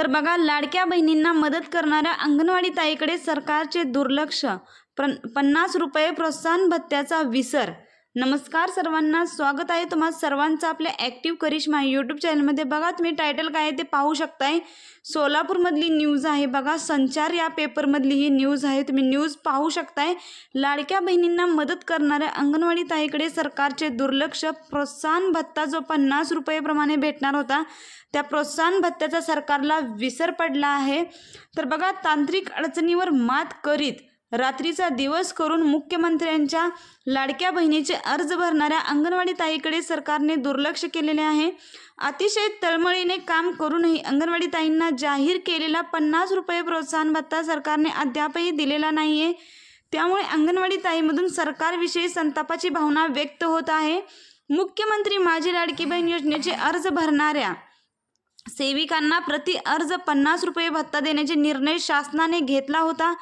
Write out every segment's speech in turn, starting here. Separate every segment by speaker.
Speaker 1: तर बघा लाडक्या बहिणींना मदत करणाऱ्या अंगणवाडी ताईकडे सरकारचे दुर्लक्ष. पन्नास रुपये प्रोत्साहन भत्त्याचा विसर. नमस्कार सर्वांना स्वागत आहे तुम्हा सर्वांचं आपल्या ॲक्टिव्ह करिश्मा यूट्यूब चॅनलमध्ये बघा तुम्ही टायटल काय आहे ते पाहू शकताय. सोलापूरमधली न्यूज आहे बघा संचार या पेपरमधली ही न्यूज आहे. तुम्ही न्यूज पाहू शकताय. लाडक्या बहिणींना मदत करणाऱ्या अंगणवाडी ताईकडे सरकारचे दुर्लक्ष. प्रोत्साहन भत्ता जो पन्नास रुपयेप्रमाणे भेटणार होता त्या प्रोत्साहन भत्त्याचा सरकारला विसर पडला आहे. तर बघा तांत्रिक अडचणीवर मात करीत रात्रीचा दिवस करून मुख्यमंत्र्यांच्या लाडक्या बहिणीचे अर्ज भरणाऱ्या अंगणवाडी ताईकडे सरकारने दुर्लक्ष केलेले आहे. अतिशय तळमळीने काम करूनही अंगणवाडी ताईंना जाहीर केलेला पन्नास रुपये प्रोत्साहन भत्ता सरकारने अद्यापही दिलेला नाही आहे त्यामुळे अंगणवाडी ताईमधून सरकारविषयी संतापाची भावना व्यक्त होत आहे. मुख्यमंत्री माझी लाडकी बहीण योजनेचे अर्ज भरणाऱ्या सेविकांना प्रति अर्ज पन्नास रुपये भत्ता देण्याचे निर्णय शासनाने घेतला होता.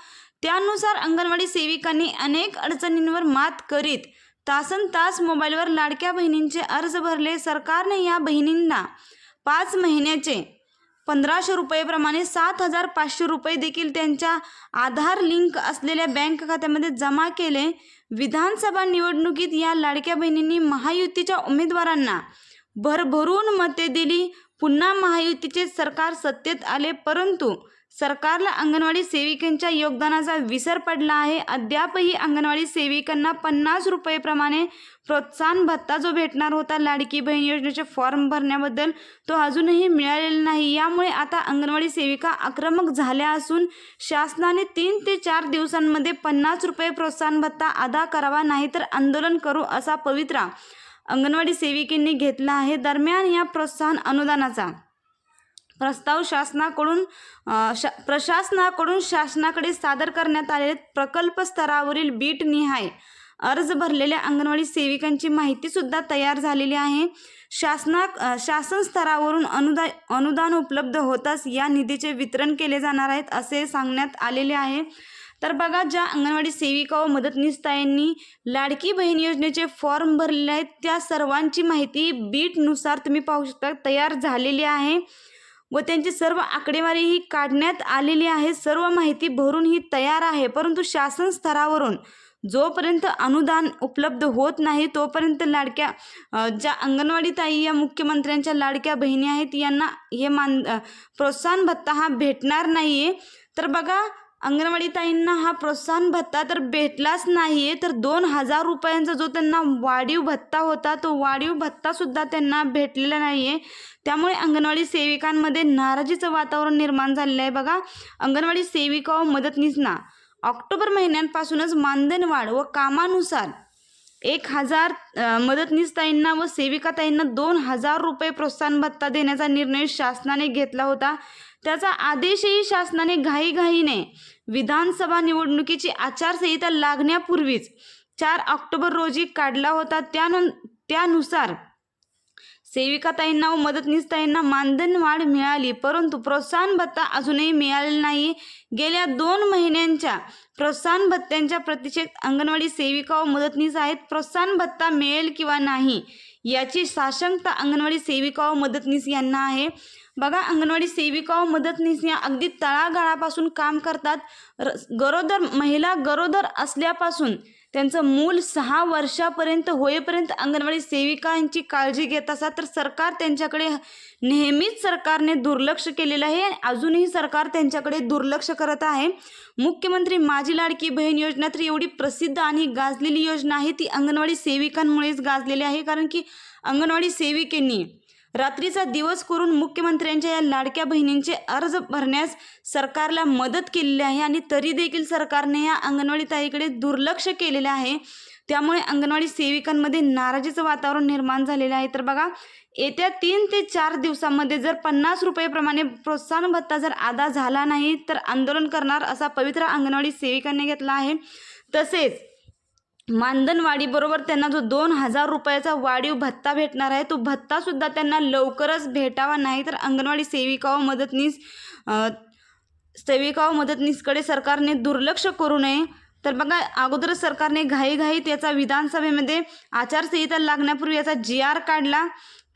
Speaker 1: त्यानुसार अंगणवाडी सेविकांनी अनेक अडचणींवर मात करीत तासन तास मोबाईलवर लाडक्या बहिणींचे अर्ज भरले. सरकारने या बहिणींना पाच महिन्याचे पंधराशे रुपयेप्रमाणे सात हजार पाचशे रुपये देखील त्यांच्या आधार लिंक असलेल्या बँक खात्यामध्ये जमा केले. विधानसभा निवडणुकीत या लाडक्या बहिणींनी महायुतीच्या उमेदवारांना भरभरून मते दिली. पुन्हा महायुतीचे सरकार सत्तेत आले परंतु सरकारला अंगणवाडी सेविकांच्या योगदानाचा विसर पडला आहे. अद्यापही अंगणवाडी सेविकांना पन्नास रुपयेप्रमाणे प्रोत्साहन भत्ता जो भेटणार होता लाडकी बहीण योजनेचे फॉर्म भरण्याबद्दल तो अजूनही मिळालेला नाही. यामुळे आता अंगणवाडी सेविका आक्रमक झाल्या असून शासनाने तीन ते चार दिवसांमध्ये पन्नास रुपये प्रोत्साहन भत्ता अदा करावा नाहीतर आंदोलन करू असा पवित्रा अंगणवाडी सेविकेंनी घेतला आहे. दरम्यान या प्रोत्साहन अनुदानाचा प्रस्ताव शासनाकडून शा प्रशासनाकडून शासनाकडे सादर करण्यात आलेले प्रकल्प स्तरावरील बीट निहाय अर्ज भरलेल्या अंगणवाडी सेविकांची माहितीसुद्धा तयार झालेली आहे. शासना शासन स्तरावरून अनुदा अनुदान उपलब्ध होताच या निधीचे वितरण केले जाणार आहेत असे सांगण्यात आलेले आहे. तर बघा ज्या अंगणवाडी सेविका व मदतनीसताईंनी लाडकी बहीण योजनेचे फॉर्म भरलेले आहेत त्या सर्वांची माहिती बीटनुसार तुम्ही पाहू शकता तयार झालेली आहे. व त्यांची सर्व आकडेवारी ही काढण्यात आलेली आहे. सर्व माहिती भरून ही तयार आहे. परंतु शासन स्तरावरून जोपर्यंत अनुदान उपलब्ध होत नाही तोपर्यंत लाडक्या ज्या अंगणवाडी ताई या मुख्यमंत्र्यांच्या लाडक्या बहिणी आहेत यांना हे मान प्रोत्साहन भत्ता हा भेटणार नाही आहे तर बघा अंगणवाडी ताईंना हा प्रोत्साहन भत्ता तर भेटलाच नाही आहे तर दोन हजार रुपयांचा जो त्यांना वाढीव भत्ता होता तो वाढीव भत्तासुद्धा त्यांना भेटलेला नाही आहे त्यामुळे अंगणवाडी सेविकांमध्ये नाराजीचं वातावरण निर्माण झालेलं आहे बघा. अंगणवाडी सेविका व मदतनीसना ऑक्टोबर महिन्यांपासूनच मानधनवाढ व कामानुसार एक हजार मदतनीसताईंना व सेविकाताईंना दोन हजार रुपये प्रोत्साहन भत्ता देण्याचा निर्णय शासनाने घेतला होता. त्याचा आदेशही शासनाने घाईघाईने विधानसभा निवडणुकीची आचारसंहिता लागण्यापूर्वीच चार ऑक्टोबर रोजी काढला होता. त्यानं त्यानुसार सेविकाताईंना व मदतनीसताईंना मानधन वाढ मिळाली परंतु प्रोत्साहन भत्ता अजूनही मिळालेला नाही. गेल्या दोन महिन्यांच्या प्रोत्साहन भत्त्यांच्या प्रतीक्षेत अंगणवाडी सेविका व मदतनीस आहेत. प्रोत्साहन भत्ता मिळेल किंवा नाही याची साशंकता अंगणवाडी सेविका व मदतनीस यांना आहे. बघा अंगणवाडी सेविका व मदतनीस या अगदी तळागाळापासून काम करतात. र गरोदर महिला गरोदर असल्यापासून त्यांचं मूल सहा वर्षापर्यंत होईपर्यंत अंगणवाडी सेविकांची काळजी घेत असतात. तर सरकार त्यांच्याकडे नेहमीच सरकारने दुर्लक्ष केलेलं आहे आणि अजूनही सरकार त्यांच्याकडे दुर्लक्ष करत आहे. मुख्यमंत्री माझी लाडकी बहीण योजना तर एवढी प्रसिद्ध आणि गाजलेली योजना आहे. ती अंगणवाडी सेविकांमुळेच गाजलेली आहे. कारण की अंगणवाडी सेविकेंनी रात्रीचा दिवस करून मुख्यमंत्र्यांच्या या लाडक्या बहिणींचे अर्ज भरण्यास सरकारला मदत केलेली आहे आणि तरी देखील सरकारने या अंगणवाडी ताईकडे दुर्लक्ष केलेले आहे. त्यामुळे अंगणवाडी सेविकांमध्ये नाराजीचं वातावरण निर्माण झालेलं आहे. तर बघा येत्या तीन ते चार दिवसामध्ये जर पन्नास रुपयेप्रमाणे प्रोत्साहन भत्ता जर अदा झाला नाही तर आंदोलन करणार असा पवित्र अंगणवाडी सेविकांनी घेतला आहे. तसेच मानधनवाढीबरोबर त्यांना जो दोन हजार रुपयाचा वाढीव भत्ता भेटणार आहे तो भत्तासुद्धा त्यांना लवकरच भेटावा नाही तर अंगणवाडी सेविका व मदतनीस सेविका व मदतनीसकडे सरकारने दुर्लक्ष करू नये. तर बघा अगोदरच सरकारने घाईघाईत याचा विधानसभेमध्ये आचारसंहिता लागण्यापूर्वी याचा जी आर काढला.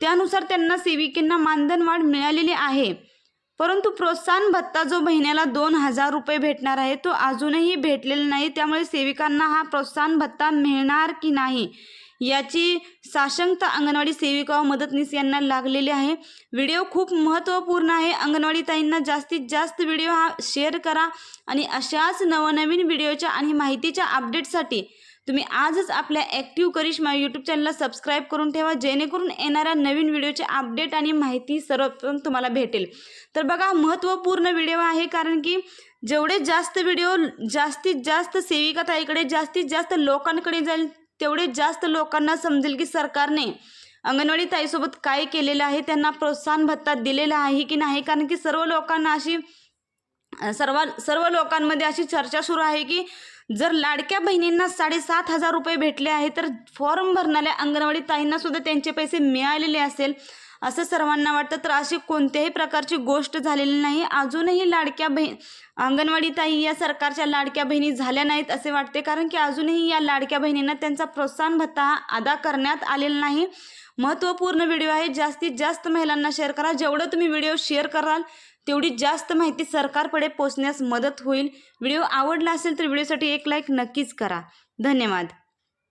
Speaker 1: त्यानुसार त्यांना सेविकेंना मानधनवाढ मिळालेली आहे. परंतु प्रोत्साहन भत्ता जो महिन्याला दोन हजार रुपये भेटणार आहे तो अजूनही भेटलेला नाही. त्यामुळे सेविकांना हा प्रोत्साहन भत्ता मिळणार की नाही याची साशंकता अंगणवाडी सेविका व मदतनीस यांना लागलेली आहे. व्हिडिओ खूप महत्त्वपूर्ण आहे. अंगणवाडी ताईंना जास्तीत जास्त व्हिडिओ हा शेअर करा आणि अशाच नवनवीन व्हिडिओच्या आणि माहितीच्या अपडेटसाठी तुम्ही आजच आपल्या ॲक्टिव्ह करिश्मा यूट्यूब चॅनलला सबस्क्राईब करून ठेवा जेणेकरून येणाऱ्या नवीन व्हिडिओचे अपडेट आणि माहिती सर्वप्रथम तुम्हाला भेटेल. तर बघा महत्त्वपूर्ण व्हिडिओ आहे कारण की जेवढे जास्त व्हिडिओ जास्तीत जास्त सेविकाताईकडे जास्तीत जास्त लोकांकडे जाईल तेवढे जास्त लोकांना समजेल की सरकारने अंगणवाडी ताईसोबत काय केलेलं आहे त्यांना प्रोत्साहन भत्ता दिलेला आहे की नाही? कारण की सर्व लोकांना अशी सर्व सर्व लोकांमध्ये अशी चर्चा सुरू आहे की जर लाडक्या बहिणींना साडेसात हजार रुपये भेटले आहे तर फॉर्म भरणाऱ्या अंगणवाडी ताईंना सुद्धा त्यांचे पैसे मिळालेले असेल. असं सर्वांना वाटतं. तर अशी कोणत्याही प्रकारची गोष्ट झालेली नाही. अजूनही लाडक्या बहीण अंगणवाडी ताई या सरकारच्या लाडक्या बहिणी झाल्या नाहीत असे वाटते. कारण की अजूनही या लाडक्या बहिणींना त्यांचा प्रोत्साहन भत्ता हा अदा करण्यात आलेला नाही. महत्त्वपूर्ण व्हिडिओ आहे. जास्तीत जास्त महिलांना शेअर करा. जेवढं तुम्ही व्हिडिओ शेअर कराल तेवढी जास्त माहिती सरकारकडे पोचण्यास मदत होईल. व्हिडिओ आवडला असेल तर व्हिडिओसाठी एक लाईक नक्कीच करा. धन्यवाद.